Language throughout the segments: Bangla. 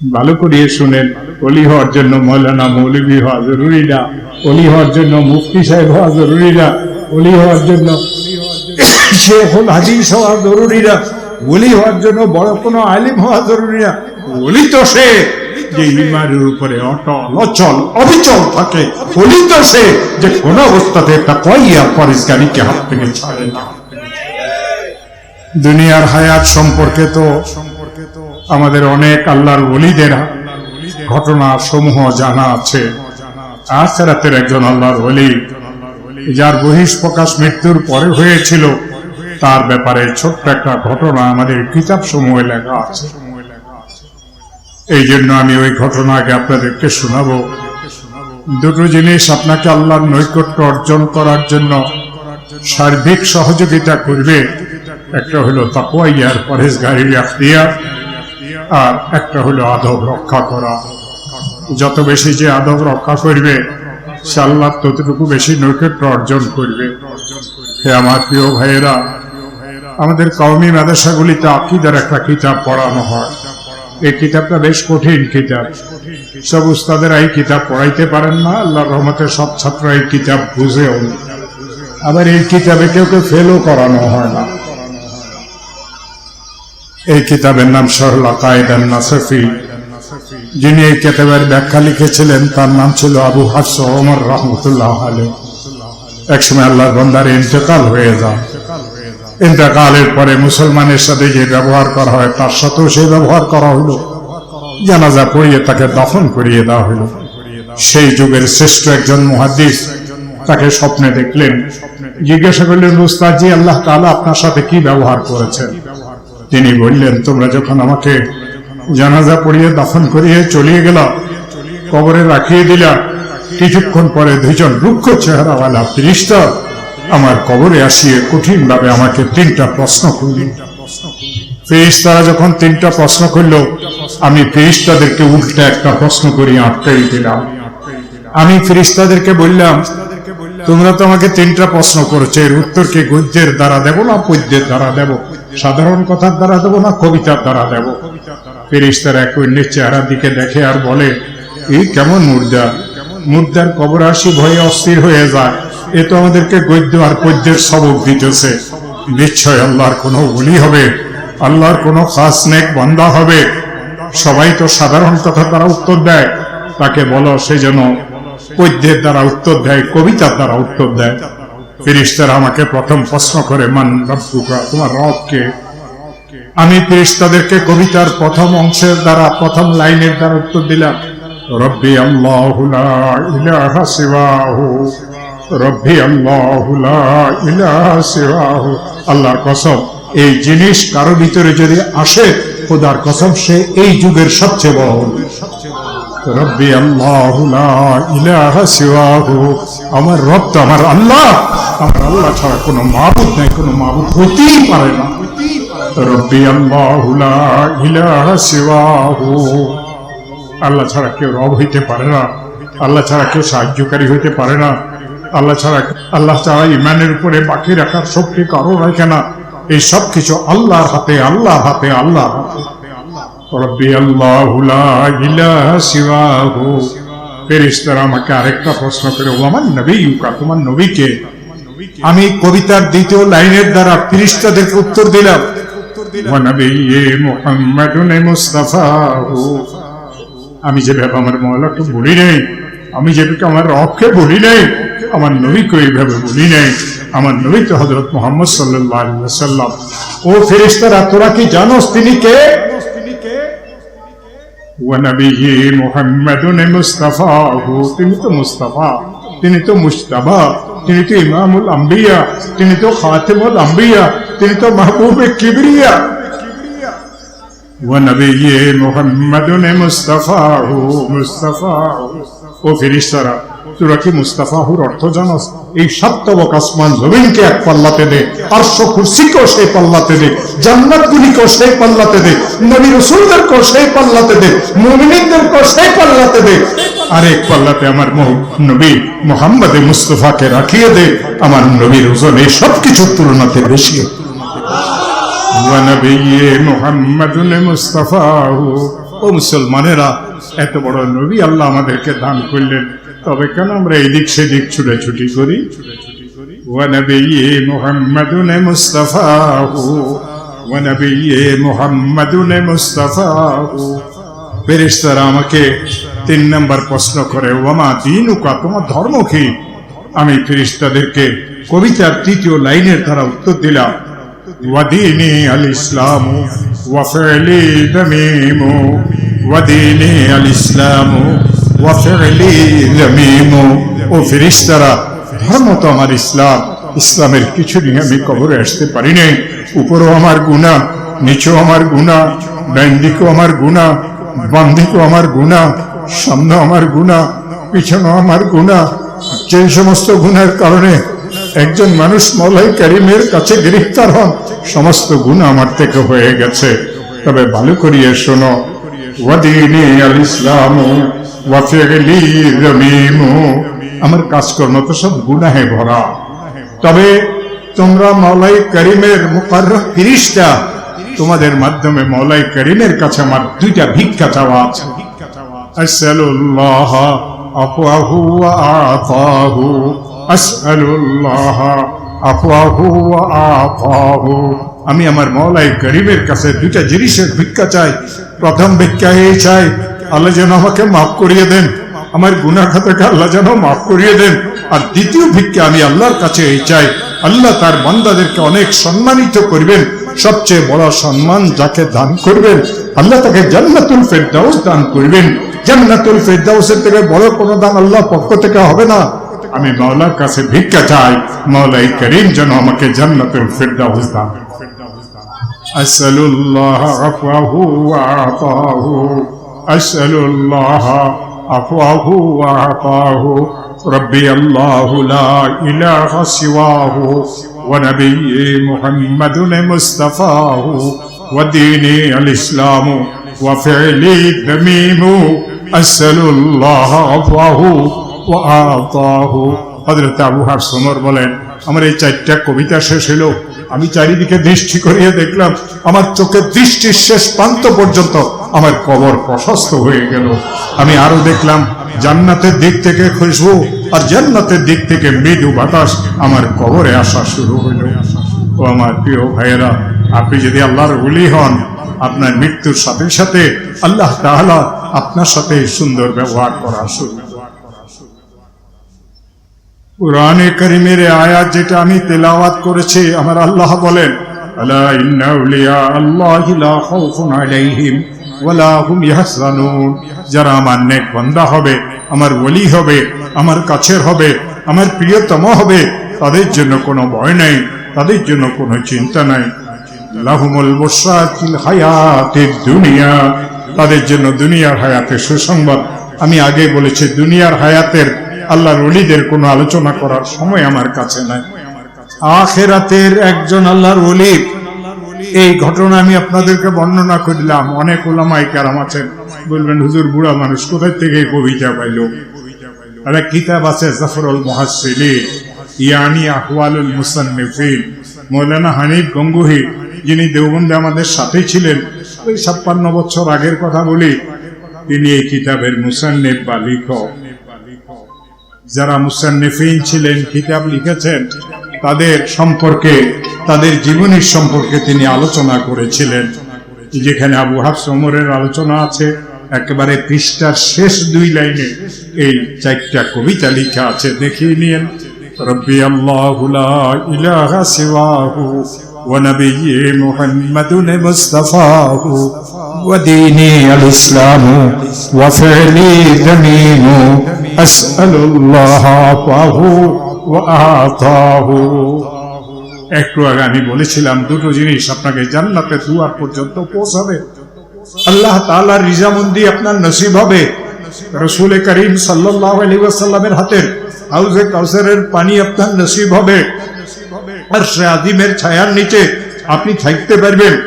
ভালো করিয়ে শুনেন। অলি হওয়ার জন্য মৌলানা মৌলবী হওয়া জরুরি না। অলি হওয়ার জন্য মুফতি সাহেব হওয়া জরুরি না। অলি হওয়ার জন্য শেখুল হওয়া জরুরি না। অলি হওয়ার জন্য বড় কোনো আলিম হওয়া জরুরি না। অলি তো সে যে ইমানের উপরে অটল, অচল, অবিচল থাকে। অলি তো সে যে কোন অবস্থাতে কইয়া পরিষ্কারীকে হাত থেকে ছাড়ে না। দুনিয়ার হায়াত সম্পর্কে তো আমাদের অনেক আল্লাহর ওলিদের ঘটনা সমূহ জানা আছে। আখেরাতের একজন আল্লাহর ওলি, যার বহিষ প্রকাশ মৃত্যুর পরে হয়েছিল, তার ব্যাপারে ছোট্ট একটা ঘটনা আমাদের কিতাব সমূহে লেখা আছে। এই জন্য আমি ওই ঘটনাকে আপনাদেরকে শোনাবো। দুটো জিনিস আপনাকে আল্লাহর নৈকট্য অর্জন করার জন্য সার্বিক সহযোগিতা করবে। একটা হলো তাকুয়াইয়ার পরেশগারি আখতিয়ার। আর একটা হলো আদব রক্ষা করা। যত বেশি যে আদব রক্ষা করবে, সে আল্লাহ ততটুকু বেশি নৈকট্য অর্জন করবে। হে আমার প্রিয় ভাইয়েরা, আমাদের কওমি মাদ্রাসাগুলিতে আকিদার একটা কিতাব পড়ানো হয়। এই কিতাবটা বেশ কঠিন কিতাব। সব উস্তাদের এই কিতাব পড়াইতে পারেন না, আল্লাহর রহমতের সব ছাত্র এই কিতাব বুঝেও। আবার এই কিতাবে কেউ কেউ ফেলও করানো হয় না। এই কিতাবের নাম সরলা কায়দান নাসফি যিনি এই কিতাবের ব্যাখ্যা লিখেছিলেন, তার নাম ছিল আবু হাস ওমর রহমতুল্লাহ আলী একসময় আল্লাহর বন্দার ইন্তেকাল হয়ে যায়। ইন্তেকালের পরে মুসলমানের সাথে যে ব্যবহার করা হয়, তার সাথেও সেই ব্যবহার করা হলো জানাজা পড়িয়ে তাকে দফন করিয়ে দেওয়া হলো সেই যুগের শ্রেষ্ঠ একজন মুহাদ্দিস তাকে স্বপ্নে দেখলেন। জিজ্ঞাসা করলেন মুস্তাজি আল্লাহ তাআলা আপনার সাথে কি ব্যবহার করেছেন? তিনি বললেন, তোমরা যখন আমাকে জানাজা পড়িয়ে দাফন করিয়ে চলিয়ে গেল, কবরে রাখিয়ে দিলা, কিছুক্ষণ পরে দুইজন রুক্ষ চেহারাওয়ালা ফিরিস্তা আমার কবরে আসিয়ে কঠিন ভাবে আমাকে তিনটা প্রশ্ন করল। ফিরিস্তারা যখন তিনটা প্রশ্ন করল, আমি ফিরিস্তাদেরকে উল্টা একটা প্রশ্ন করি আটকাই দিলাম। আমি ফিরিস্তাদেরকে বললাম, তোমরা তো আমাকে তিনটা প্রশ্ন করেছ, এর উত্তর কি গদ্যের দ্বারা দেব না পদ্যের দ্বারা দেব? সাধারণ কথার দ্বারা দেব না, কবিতার দ্বারা দেব। ফেরিস্তার এক অন্যের চেহারার দিকে দেখে আর বলে, এই কেমন মুর্দা? মুর্দার কবর আসি ভয়ে অস্থির হয়ে যায়। এ তো আমাদেরকে গদ্য আর পদ্যের সবক দিতেছে। নিশ্চয় আল্লাহর কোনো বলি হবে, আল্লাহর কোনো খাস নেক বান্দা হবে। সবাই তো সাধারণ কথা দ্বারা উত্তর দেয়। তাকে বলো সে যেন পদ্যের দ্বারা উত্তর দেয়, কবিতার দ্বারা উত্তর দেয়। ফিরিস্তারা আমাকে প্রথম প্রশ্ন করে, মান রব্বুকা? তোমার রবকে আমি ফিরিস্তাদেরকে কবিতার প্রথম অংশের দ্বারা, প্রথম লাইনের দ্বারা উত্তর দিলাম। রব্বি আল্লাহু লা ইলাহা সিওয়াহু। রব্বি আল্লাহু লা ইলাহা সিওয়াহু। আল্লাহর কসম, এই জিনিস কারও ভিতরে যদি আসে, খোদার কসম, সে এই যুগের সবচেয়ে বড় রব্বি আল্লাহ ইলাহা সিওয়াহু। আমার রব তো আমার আল্লাহ। আমার আল্লাহ ছাড়া কোনো মাবুদ নাই, কোনো মাবুদ হইতেই পারে না। রব্বি আল্লাহ ইলাহা সিওয়াহু। আল্লাহ ছাড়া কেউ রব হইতে পারে না। আল্লাহ ছাড়া কেউ সাহায্যকারী হইতে পারে না। আল্লাহ ছাড়া আল্লাহ ছাড়া ইমানের উপরে বাকি রাখার শক্তি কারও রাখে না এই সব কিছু আল্লাহর হাতে আল্লাহর হাতে আল্লাহর হাতে। রব্বি আল্লাহু আমাকে আরেকটা প্রশ্ন করে, ও আমার নবীকা তোমার নবীকে? আমি কবিতার দ্বিতীয় লাইনের দ্বারা ফেরেশতাদেরকে উত্তর দিলাম আমি যেভাবে আমার মৌলাকে বলি নাই, আমি যেভাবে আমার রবকে বলি নাই, আমার নবীকে এইভাবে বলি নাই, আমার নবী তো হজরত মোহাম্মদ সাল্লাহ সাল্লাম ও ফেরেশতারা, তোরা কি জানোস তিনি কে? ونبيه محمد مصطفاه তিনি তো মুস্তাফা তিনি তো মুস্তাফা তিনি তো ইমামুল আম্বিয়া তিনি তো খাতিমুল আম্বিয়া তিনি তো মাহবুব কিবরিয়া ونبيه محمد مصطفاه مصطفاه ও ফেরিস্তারা রাখি মুস্তাফা হুর অর্থ জানাস এই সাতবক আসমান জমিনকে এক পাল্লাতে দে আরশ কুরসিকেও সেই পাল্লাতে দে, জান্নাতগুলিকেও সেই পাল্লাতে দে, নবী রসুলদেরকেও সেই পাল্লাতে দে, মুমিনদেরকেও সেই পাল্লাতে দে। আর এক পাল্লাতে আমার নবী মোহাম্মদে মুস্তফাকে রাখিয়ে দে, আমার নবীর ওজন এই সব সবকিছুর তুলনাতে বেশি ও মুসলমানেরা, এত বড় নবী আল্লাহ আমাদেরকে দান করলেন। তবে কেন আমরা এদিক সেদিক ছুটাছুটি করি ونبي محمد مصطفاه ونبي محمد مصطفاه ফেরেশতারা আমাকে তিন নম্বর প্রশ্ন করে ওমা দিনুকা তোমার ধর্ম কি আমি ফেরেশতাদেরকে কবিতার তৃতীয় লাইনের দ্বারা উত্তর দিলাম ওয়াদিনী আল ইসলাম ওয়াফেলি দমিম ওয়াদিনী আল ইসলাম ওয়াফেলি দমিম ও আমার ইসলাম, ইসলামের কিছু নিয়ে আমি কবরে আসতে পারি উপরও আমার গুণা নিচেও আমার গুণা ডাইন্দিকেও আমার গুণা বান্দিকেও আমার গুণা সামনে আমার গুণা পিছনেও আমার গুণা যে সমস্ত গুণের কারণে একজন মানুষ মলাই করিমের কাছে গ্রেফতার হন, সমস্ত গুণ আমার থেকে হয়ে গেছে। তবে ভালো করিয়ে শোনো, ওয়াদিনী আল ইসলাম আমার কাজকর্ম তো সব গুনাহে ভরা। তবে তোমরা মৌলাই করিমের মুকার তোমাদের মাধ্যমে মৌলাই করিমের কাছে আমার দুইটা ভিক্ষা চাওয়া আছে। আমি আমার মৌলাই করিমের কাছে দুইটা জিনিসের ভিক্ষা চাই। প্রথম ভিক্ষা এই চাই আল্লাহ যেন আমাকে মাফ করিয়ে দেন। আমার গুনা খাতাকে আল্লাহ যেন মাফ করিয়ে দেন। আর দ্বিতীয় ভিক্ষা আমি আল্লাহর কাছে এই চাই। আল্লাহ তার বান্দাদেরকে অনেক সম্মানিত করবেন। সবচেয়ে বড় সম্মান যাকে দান করবেন, আল্লাহ তাকে জান্নাতুল ফেরদাউস দান করবেন। জান্নাতুল ফেরদাউসের থেকে বড় কোনো দান আল্লাহ পক্ষ থেকে হবে না। আমি মাওলার কাছে ভিক্ষা চাই। মাওলাই করিম যেন আমাকে জান্নাতুল ফেরদাউস দান আসসালুল্লাহ আফওয়াহু ওয়া আতাহু। আসসালুল্লাহ আফওয়াহু ওয়া আতাহু ربي الله لا إله سواه ونبي محمد مصطفاه وديني الإسلام وفعلي الذميم أسأل الله عفوه وآطاه হজরত আবু হাফস ওমর বলেন আমার এই চারটা কবিতা শেষ হলো আমি চারিদিকে দৃষ্টি করিয়ে দেখলাম আমার চোখের দৃষ্টির শেষ প্রান্ত পর্যন্ত আমার কবর প্রশস্ত হয়ে গেল। আমি আরও দেখলাম, জান্নাতের দিক থেকে খুশবু আর জান্নাতের দিক থেকে মৃদু বাতাস আমার কবরে আসা শুরু হইল ও আমার প্রিয় ভাইয়েরা, আপনি যদি আল্লাহর উলি হন, আপনার মৃত্যুর সাথে সাথে আল্লাহ তাহলা আপনার সাথে সুন্দর ব্যবহার করা শুরু। কোরআনে করিমের আয়াত যেটা আমি তেলাওয়াত করেছি, আমার আল্লাহ বলেন আল্লাহ ইন্না উলিয়া আল্লাহি লা খাউফুন আলাইহিম। ওয়ালা হুম ইয়াহজানুন। যারা আমার নেক বান্দা হবে, আমার ওলি হবে, আমার কাছের হবে, আমার প্রিয়তম হবে, তাদের জন্য কোনো ভয় নাই, তাদের জন্য কোনো চিন্তা নাই। লাহুমুল বুশরাতিল হায়াতিদ দুনিয়া। তাদের জন্য দুনিয়ার হায়াতের সুসংবাদ। আমি আগে বলেছি, দুনিয়ার হায়াতের আল্লাহর অলিদের কোনো আলোচনা করার সময় আমার কাছে নাই। আখেরাতের একজন আল্লাহর অলির এই ঘটনা আমি আপনাদেরকে বর্ণনা করলাম। অনেক ওলামাই কারাম আছেন। বলবেন, হুজুর, বুড়া মানুষ কোথায় থেকে কবিতা পাইল? একটা কিতাব আছে জাফরুল মুহাসসিলি ইয়ানি আহওয়ালুল মুসান্নিফিন। মৌলানা হানিফ গঙ্গুহি, যিনি দেওবন্দে আমাদের সাথে ছিলেন, ওই ছাপ্পান্ন বছর আগের কথা বলি, তিনি এই কিতাবের মুসান্নিফ বা লিখক। যারা মুসান্নিফিন ছিলেন, কিতাব লিখেছেন তাদের সম্পর্কে তাদের জীবনীর সম্পর্কে তিনি আলোচনা করেছিলেন যেখানে আবু হাফস ওমরের আলোচনা আছে একেবারে পৃষ্ঠার শেষ দুই লাইনে এই চারটা কবিতা লিখা আছে দেখিয়ে নিয়েন রব্বি আল্লাহু লা ইলাহা সিওয়াহু ونبي محمد مصطفاه وديني الإسلام وفعلي ذميم أسأل الله عفوه وأعطاه একটু আগে আমি বলেছিলাম দুটো জিনিস আপনাকে জান্নাতে দুয়ার পর্যন্ত পৌঁছাবে। আল্লাহ তাআলার রিজামন্দি আপনার নসিব হবে। রসুল করিম সাল্লাল্লাহু আলাইহি ওয়াসাল্লামের হাতের হাউজে কাউসারের পানি আপনার নসিব হবে। আর আদিমের ছায়ার নিচে আপনি থাকতে পারবেন।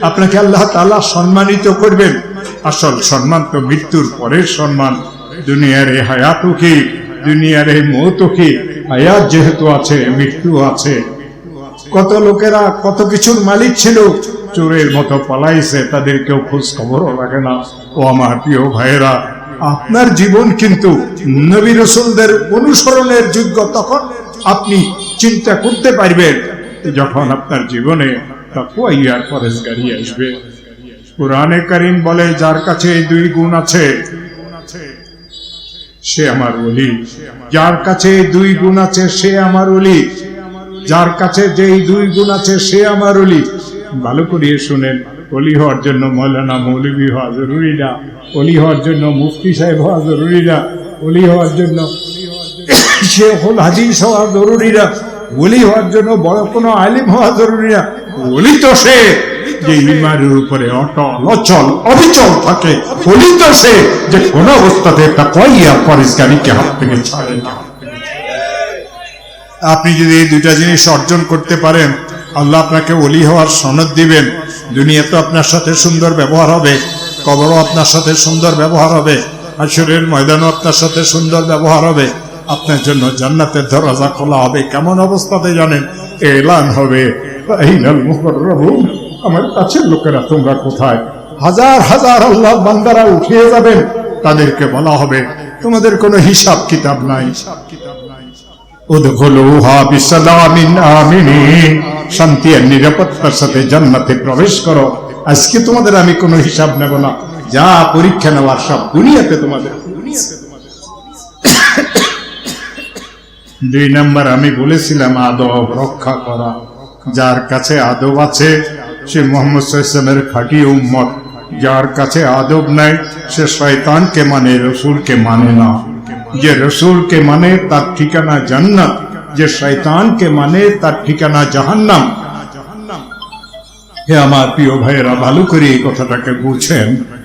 আপনাকে আল্লাহ তাআলা সম্মানিত করবেন। আসল সম্মান তো মৃত্যুর পরের সম্মান। দুনিয়ার এই হায়াতও কি? দুনিয়ার এই মৌত হায়াত যেহেতু আছে, মৃত্যু আছে। কত লোকেরা কত কিছুর মালিক ছিল, চোরের মতো পালাইছে, তাদের কেউ খোঁজ খবরও রাখে না। ও আমার প্রিয় ভাইয়েরা, আপনার জীবন কিন্তু নবী রসুলদের অনুসরণের যোগ্য, তখন আপনি চিন্তা করতে পারবেন, যখন আপনার জীবনে তাকুয়া ইয়ার পরেশগারি আসবে। কোরআনে কারিম বলে, যার কাছে এই দুই গুণ আছে সে আমার ওলি। যার কাছে দুই গুণ আছে, সে আমার ওলি। যার কাছে যেই দুই গুণ আছে, সে আমার অলি ভালো করিয়ে শুনেন অলি হওয়ার জন্য মৌলানা মৌলবী হওয়া জরুরি না। অলি হওয়ার জন্য মুফতি সাহেব হওয়া জরুরি না। অলি হওয়ার জন্য সে হল হাদিস হওয়া জরুরি না। অলি হওয়ার জন্য বড় কোনো আলিম হওয়া জরুরি না। অলি তো সে। যে ইমানের উপরে অটল, অচল, অবিচল থাকে অলি তো সে যে কোন অবস্থাতে একটা কইয়া পরিষ্কারীকে হাত থেকে ছাড়ে না। আপনি যদি এই দুইটা জিনিস অর্জন করতে পারেন, আল্লাহ আপনাকে অলি হওয়ার সনদ দিবেন। দুনিয়াতে আপনার সাথে সুন্দর ব্যবহার হবে, কবরও আপনার সাথে সুন্দর ব্যবহার হবে আসরের ময়দানও আপনার সাথে সুন্দর ব্যবহার হবে। আপনার জন্য জান্নাতের দরজা খোলা হবে, কেমন অবস্থাতে জানেন? এলান হবে। আমার কাছের লোকেরা তোমরা কোথায়? হাজার হাজার আল্লাহ বান্দারা উঠিয়ে যাবেন, তাদেরকে বলা হবে, তোমাদের কোনো হিসাব কিতাব নাই। শান্তি আর নিরাপত্তার সাথে জান্নাতে প্রবেশ করো। আজকে তোমাদের আমি কোনো হিসাব নেব না। যা পরীক্ষা নেওয়ার সব দুনিয়াতে তোমাদের। দুই নাম্বার, আমি বলেছিলাম আদব রক্ষা করা। যার কাছে আদব আছে সে মোহাম্মদ সাল্লামের খাঁটি উম্মত, যার কাছে আদব নাই, সে শয়তানকে মানে রসুলকে মানে না। যে রসুলকে মানে তার ঠিকানা জান্নাত। যে শয়তানকে মানে তার ঠিকানা জাহান্নাম। হে আমার প্রিয় ভাইয়েরা, ভালো করে এই কথাটাকে বুঝছেন